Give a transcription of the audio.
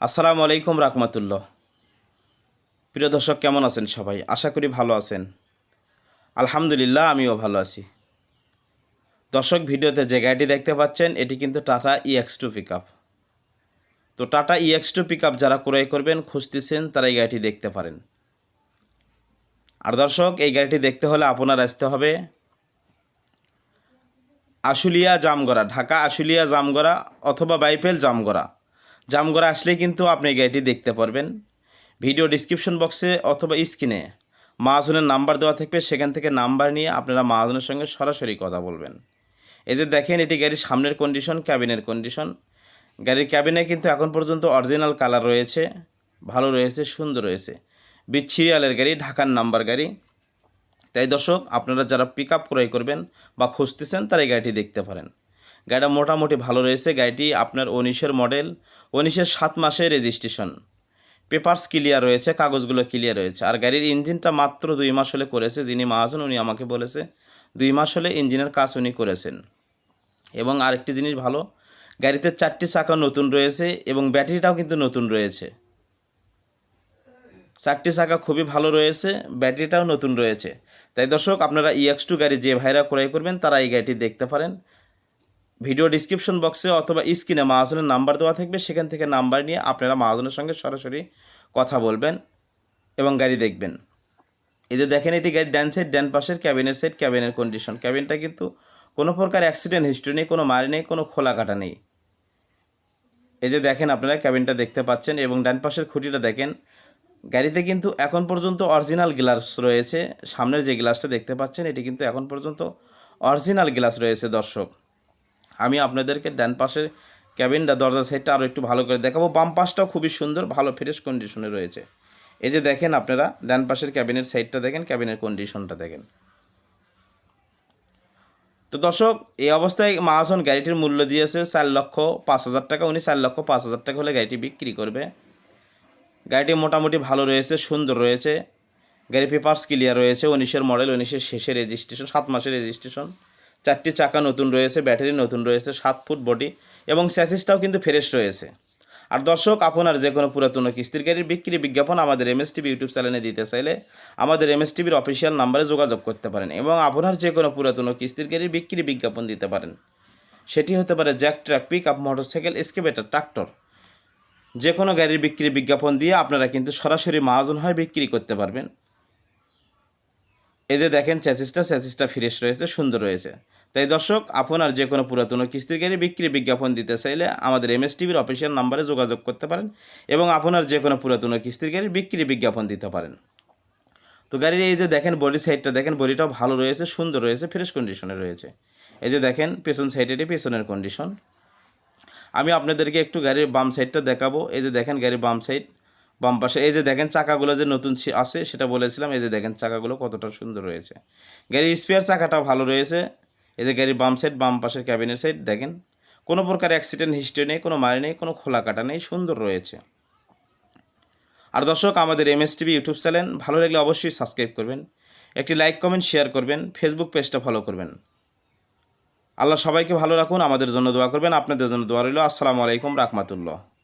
আসসালামু আলাইকুম রাহমাতুল্লাহ। প্রিয় দর্শক, কেমন আছেন সবাই? আশা করি ভালো আছেন। আলহামদুলিল্লাহ, আমিও ভালো আছি। দর্শক, ভিডিওতে যে গাড়িটি দেখতে পাচ্ছেন, এটি কিন্তু টাটা ইএক্স টু পিক তো টাটা ইএক্স টু পিক যারা ক্রয় করবেন, খুঁজতেছেন, তারা এই গাড়িটি দেখতে পারেন। আর দর্শক, এই গাড়িটি দেখতে হলে আপনার আসতে হবে আশুলিয়া জামগড়া, ঢাকা আশুলিয়া জামগড়া অথবা বাইপেল জামগড়া। জামগড়া আসলে কিন্তু আপনি গাড়িটি দেখতে পারবেন। ভিডিও ডিসক্রিপশন বক্সে অথবা স্ক্রিনে মাহাজনের নাম্বার দেওয়া থাকবে। সেখান থেকে নাম্বার নিয়ে আপনারা মাহাজনের সঙ্গে সরাসরি কথা বলবেন। এই যে দেখেন, এটি গাড়ির সামনের কন্ডিশন ক্যাবিনের কন্ডিশন গাড়ির ক্যাবিনে কিন্তু এখন পর্যন্ত অরিজিনাল কালার রয়েছে, ভালো রয়েছে, সুন্দর রয়েছে। বিচ্ছিরিয়ালের গাড়ি, ঢাকার নাম্বার গাড়ি। তাই দর্শক, আপনারা যারা পিক আপ ক্রয় করবেন বা খুঁজতেছেন, তারা এই গাড়িটি দেখতে পারেন। গাড়িটা মোটামুটি ভালো রয়েছে। গাড়িটি আপনার উনিশের মডেল, উনিশের সাত মাসে রেজিস্ট্রেশন পেপারস ক্লিয়ার রয়েছে, কাগজগুলো ক্লিয়ার রয়েছে। আর গাড়ির ইঞ্জিনটা মাত্র দুই মাস হলে করেছে, যিনি মাহাজন উনি আমাকে বলেছে, দুই মাস হলে ইঞ্জিনের কাজ উনি করেছেন। এবং আরেকটি জিনিস ভালো, গাড়িতে চারটি চাকা নতুন রয়েছে এবং ব্যাটারিটাও কিন্তু নতুন রয়েছে। চারটি চাকা খুবই ভালো রয়েছে, ব্যাটারিটাও নতুন রয়েছে। তাই দর্শক, আপনারা ইএক্স টু গাড়ি যে ভাইরা ক্রয় করবেন, তারা এই গাড়িটি দেখতে পারেন। ভিডিও ডিসক্রিপশন বক্সে অথবা স্ক্রিনে মাহাজনের নাম্বার দেওয়া থাকবে। সেখান থেকে নাম্বার নিয়ে আপনারা মাহাজনের সঙ্গে সরাসরি কথা বলবেন এবং গাড়ি দেখবেন। এই যে দেখেন, এটি গাড়ির ডান সাইড ডান পাশের ক্যাবিনের সাইড ক্যাবিনের কন্ডিশন ক্যাবিনটা কিন্তু কোনো প্রকার অ্যাক্সিডেন্ট হিস্ট্রি নেই, কোনো মারি নেই, কোনো খোলা কাটা নেই। এই যে দেখেন, আপনারা ক্যাবিনটা দেখতে পাচ্ছেন এবং ডান পাশের খুঁটিটা দেখেন। গাড়িতে কিন্তু এখন পর্যন্ত অরিজিনাল গ্লাস রয়েছে। সামনের যে গ্লাসটা দেখতে পাচ্ছেন, এটি কিন্তু এখন পর্যন্ত অরিজিনাল গ্লাস রয়েছে, দর্শক। আমি আপনাদেরকে ডান পাশের ক্যাবিনটা দরজা সাইডটা আরও একটু ভালো করে দেখাবো। বাম পাশটাও খুবই সুন্দর, ভালো ফ্রেশ কন্ডিশনে রয়েছে। এই যে দেখেন আপনারা ডান পাশের ক্যাবিনের সাইডটা দেখেন, ক্যাবিনের কন্ডিশনটা দেখেন। তো দর্শক, এই অবস্থায় মাহাজন গাড়িটির মূল্য দিয়েছে চার লক্ষ পাঁচ হাজার টাকা। উনি চার লক্ষ পাঁচ হাজার টাকা হলে গাড়িটি বিক্রি করবে। গাড়িটি মোটামুটি ভালো রয়েছে, সুন্দর রয়েছে। গাড়ি পেপার্স ক্লিয়ার রয়েছে, উনিশের মডেল উনিশের শেষে রেজিস্ট্রেশন সাত মাসের রেজিস্ট্রেশন চারটি চাকা নতুন রয়েছে, ব্যাটারি নতুন রয়েছে, সাত ফুট বডি এবং স্যাসিসটাও কিন্তু ফ্রেশ রয়েছে। আর দর্শক, আপনার যে কোনো পুরাতন কিস্তির গাড়ির বিক্রি বিজ্ঞাপন আমাদের এম টিভি ইউটিউব চ্যানেলে দিতে চাইলে আমাদের এম টিভির অফিসিয়াল নাম্বারে যোগাযোগ করতে পারেন এবং আপনার যে কোনো পুরাতন কিস্তির গাড়ির বিক্রি বিজ্ঞাপন দিতে পারেন। সেটি হতে পারে jack truck pickup motorcycle excavator tractor যে কোনো গাড়ির বিক্রি বিজ্ঞাপন দিয়ে আপনারা কিন্তু সরাসরি মহাজন হয় বিক্রি করতে পারবেন। এই যে দেখেন চ্যাচিসটা চ্যাচিসটা ফ্রেশ রয়েছে, সুন্দর রয়েছে। তাই দর্শক আপনার যে কোনো পুরাতন কিস্তির গাড়ি বিক্রি বিজ্ঞাপন দিতে চাইলে আমাদের এম এস টিভির অফিসিয়াল নাম্বারে যোগাযোগ করতে পারেন এবং আপনার যে কোনো পুরাতন কিস্তির গাড়ি বিক্রি বিজ্ঞাপন দিতে পারেন। তো গাড়ির এই যে দেখেন বডি সাইডটা দেখেন বডিটাও ভালো রয়েছে, সুন্দর রয়েছে ফ্রেশ কন্ডিশনে রয়েছে। এই যে দেখেন, পেছন সাইডেরই পেছনের কন্ডিশন আমি আপনাদেরকে একটু গাড়ির বাম সাইডটা দেখাবো। এই যে দেখেন গাড়ির বাম সাইড বাম পাশে, এই যে দেখেন চাকাগুলো যে নতুন আছে, সেটা বলেছিলাম, এই যে দেখেন চাকাগুলো কতটা সুন্দর রয়েছে। গাড়ির স্পেয়ার চাকাটাও ভালো রয়েছে। এই যে গাড়ির বাম সাইড, বাম পাশের ক্যাবিনের সাইড, দেখেন। কোনো প্রকার অ্যাক্সিডেন্ট হিস্ট্রি নেই, কোনো মারি নেই, কোনো খোলা কাটা নেই, সুন্দর রয়েছে। আর দর্শক, আমাদের এম ইউটিউব চ্যানেল ভালো লাগলে অবশ্যই সাবস্ক্রাইব করবেন। একটি লাইক কমেন্ট শেয়ার করবেন। ফেসবুক পেজটা ফলো করবেন। আল্লাহ সবাইকে ভালো রাখুন, আমাদের জন্য দোয়া করবেন। আপনাদের জন্য দোয়া রইল। আসসালামু আলাইকুম, রাহমাতুল্লাহ।